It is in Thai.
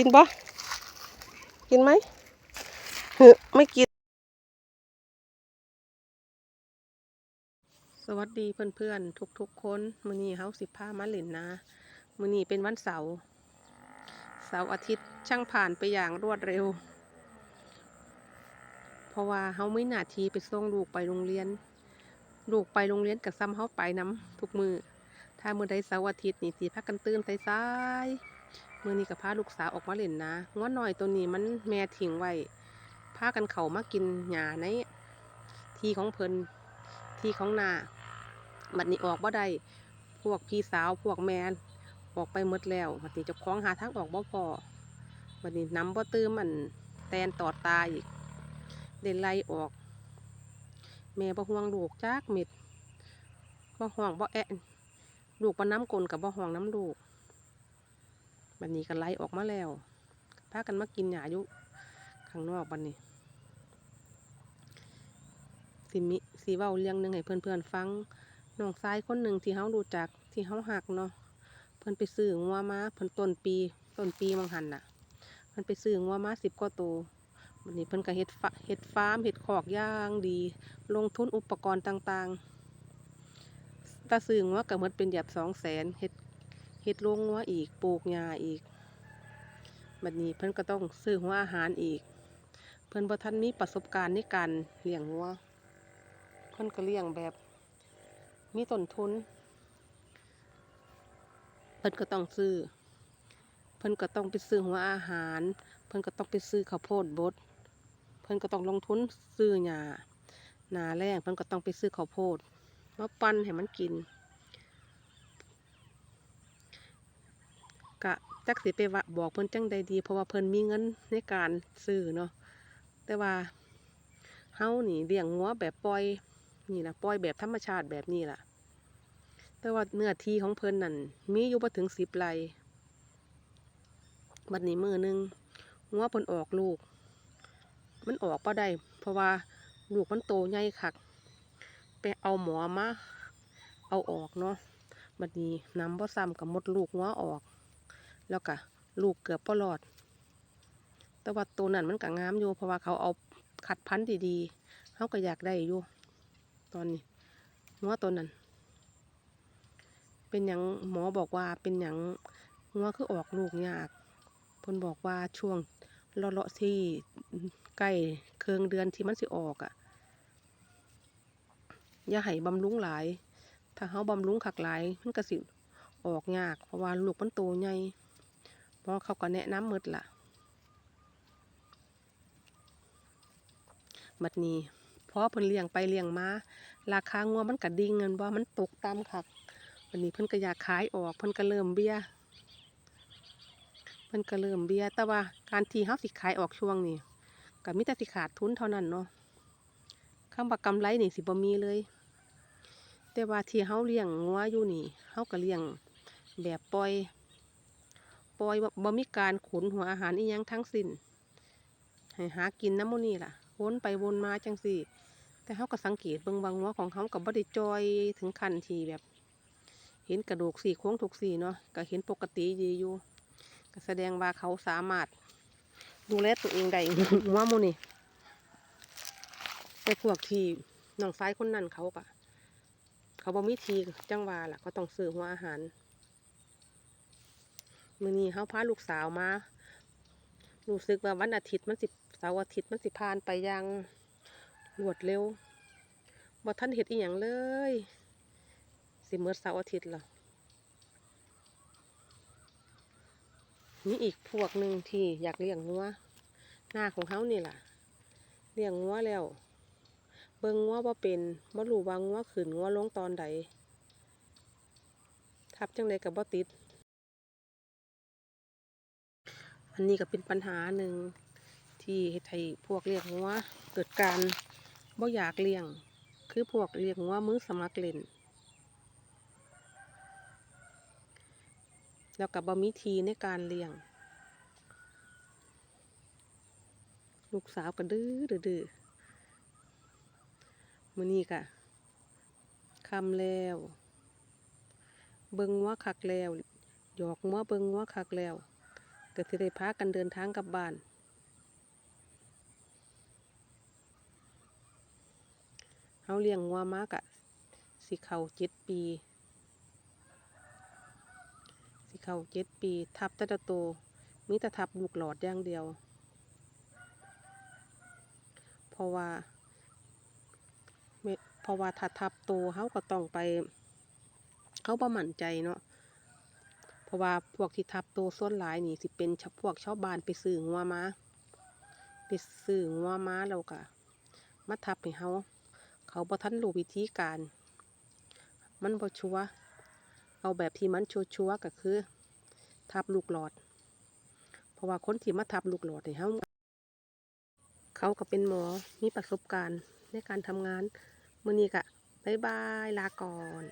กินปะกินไหมหึไม่กิน สวัสดีเพื่อนๆ ทุกๆคนมือนี้เฮาสิพามาเล่นนะมือนี้เป็นวันเสาร์เสาร์อาทิตย์ช่างผ่านไปอย่างรวดเร็ว เพราะว่าเฮาไม่หนาทีไปส่งลูกไปโรงเรียน ลูกไปโรงเรียนกับซ้ำเฮาไปน้ำทุกมือถ้ามือใดเสาร์อาทิตย์นี่สิพากันตื่นสายๆ มื้อนี้ก็พาลูกสาวออกมาเล่นนะง้อน้อยตัวนี้มันแม่ทิ้งไว้พากันเข้ามากินหญ้าในที่ของเพิ่นที่ของนาบัดนี้ออกบ่ได้พวกพี่สาวพวกแม่ออกไปหมดแล้วบัดนี้เจ้าของหาทางออกบ่พอบัดนี้น้ำบ่ตื้มมันแตนตอดตาอีกเด่นไล่ออก แม่บ่ห่วงลูกจักเม็ดบ่ห่วงบ่แอะลูกบ่น้ำกลนกับบ่ห่วงน้ำลูก บัดนี้ก็ไล่ออกมาแล้วพากันมากินหญ้าอยู่ข้างนอกบัดนี้ สิมิสีเว้าเรื่องหนึ่งให้เพื่อนๆฟังน้องชายคนหนึ่งที่เฮารู้จักที่เฮาหักเนาะเพิ่นไปซื้องัวมาเพิ่นต้นปีต้นปีมังหันน่ะเพิ่นไปซื้องัวมาสิบกว่าตัววันนี้เพิ่นก็เฮ็ดฟะเฮ็ดฟาร์มเฮ็ดคอกย่างดี ลงทุนอุปกรณ์ต่างๆถ้าซื้องัวก็หมดเป็นหยับสองแสนเฮ็ด เฮ็ดโรงงัวอีกปลูกหญ้าอีกบัดนี้เพิ่นก็ต้องซื้อหัวอาหารอีก เพิ่นบ่ทันมีประสบการณ์ในการเลี้ยงงัว เพิ่นก็เลี้ยงแบบ มีต้นทุน เพิ่นก็ต้องซื้อ เพิ่นก็ต้องไปซื้อหัวอาหาร เพิ่นก็ต้องไปซื้อข้าวโพดบด เพิ่นก็ต้องลงทุนซื้อหญ้าหนาแรงเพิ่นก็ต้องไปซื้อข้าวโพดมาปั้นให้มันกิน กะจักสิไปว่าบอกเพิ่นจังใดดีเพราะว่าเพิ่นมีเงินในการซื้อเนาะแต่ว่าเฮานี่เลี้ยงงัวแบบปล่อยนี่นะปล่อยแบบธรรมชาติแบบนี้ล่ะ แต่ว่าเนื้อที่ของเพิ่นนั่นมีอยู่บ่ถึงสิบไร่บัดนี้มือหนึงงัวเพิ่นออกลูก มันออกบ่ได้ เพราะว่าลูกมันโตใหญ่คักไปเอาหมอมาเอาออกเนาะบัดนี้น้ำบ่ซ้ำกับมดลูกงัวออก แล้วก็ลูกเกือบบ่รอด แต่ว่าตัวนั้นมันก็งามอยู่ เพราะว่าเขาเอาคัดพันธุ์ดีๆเขาก็อยากได้อยู่ ตอนนี้งัวตัวนั้น เป็นอย่างหมอบอกว่าเป็นอย่างงัวคือออกลูกยากเพิ่นบอกว่าช่วงเลาะๆที่ใกล้เคืองเดือนที่มันสิออกอะ่ะอย่าให้บำรุงหลาย ถ้าเขาบำรุงขักหลาย มันก็สิออกยาก เพราะว่าลูกมันโตใหญ่ เพราะเขาก็แนะนำหมดล่ะบัดนี้พอเพิ่นเลี้ยงไปเลี้ยงมา ราคางัวมันก็ดิ่งเงินว่ามันตกต่ำคักวันนี้เพิ่นก็อยากขายออกเพิ่นก็เริ่มเบี้ยเพิ่นก็เริ่มเบี้ยแต่ว่าการที่เฮาสิขายออกช่วงนี้ก็มีแต่สิขาดทุนเท่านั้นเนาะคำว่ากำไรนี่สิบ่มีเลย แต่ว่าที่เฮาเลี้ยงงัวอยู่นี่เฮาก็เลี้ยงแบบปล่อย ปล่อยบ่มีการขุนหัวอาหารอีหยังทั้งสิ้นให้หากินน้ำมูนี่ล่ะวนไปวนมาจังสี่ แต่เขาก็สังเกตเบิ่งบางหัวของเขากับบ่ได้จอยถึงขั้นทีแบบ เห็นกระดูกสี่โค้งถูกสี่เนาะก็เห็นปกติดีอยู่ก็แสดงว่าเขาสามารถ ดูแลตัวเองได้หัวมูนี่แต่พวกทีน้องซ้ายคนนั้นเขาก็เขาบ่มีทีจังหวาล่ะ ก็ต้องซื้อหัวอาหาร มื้อนี้เขาพาลูกสาวมา รู้สึกว่าวันอาทิตย์มันสิเสาร์อาทิตย์มันสิผ่านไปย่างรวดเร็วบ่ทันเฮ็ดอีหยังเลย สิเมื่อเสาร์อาทิตย์แล้วมีอีกพวกหนึ่งที่อยากเลี้ยงงัวหน้าของเขานี่ล่ะ เลี้ยงงัวแล้ว เบิ่งงัวบ่าเป็นบ่รู้ว่างัวขึ้นงัวลงตอนใดทับจังไดก็บ่ติด อันนี้ก็เป็นปัญหาหนึ่งที่เฮ็ดให้พวกเลี้ยงงัวเกิดการบ่อยากเลี้ยง คือพวกเลี้ยงงัวมือสมัครเล่น แล้วก็บ่มีทีในการเลี้ยง ลูกสาวก็ดื้อดื้อดื้อมื้อนี้ก็ค่ำแล้ว เบิงงัวคักแล้วหยอกงัวเบิงงัวคักแล้ว ก็สิได้พากันเดินทางกลับบ้าน เฮาเลี้ยงงัวมากะสิเข้าเจ็ดปี สิเข้าเจ็ดปี ทับต่ละโต มีแต่ทับลูกหลอดอย่างเดียว เพราะว่าเพราะว่าถ้าทับโตเฮาก็ต้องไป เขาบ่มั่นใจเนาะ เพราะว่าพวกที่ทับโตส่วนหลายนี่สิเป็นเฉพวกชาวบ้านไปซื้องัวมาไปซื้องัวมาแล้วก็มาทับให้เฮาเขาบ่ทันรู้วิธีการ มันบ่ชัวเอาแบบที่มันชัวร์ๆก็คือ ทับลูกหลอด เพราะว่าคนที่มาทับลูกหลอดนี่เฮาเขาก็เป็นหมอมีประสบการณ์ในการทำงานมื้อนี้ก็บ๊ายบายลาก่อน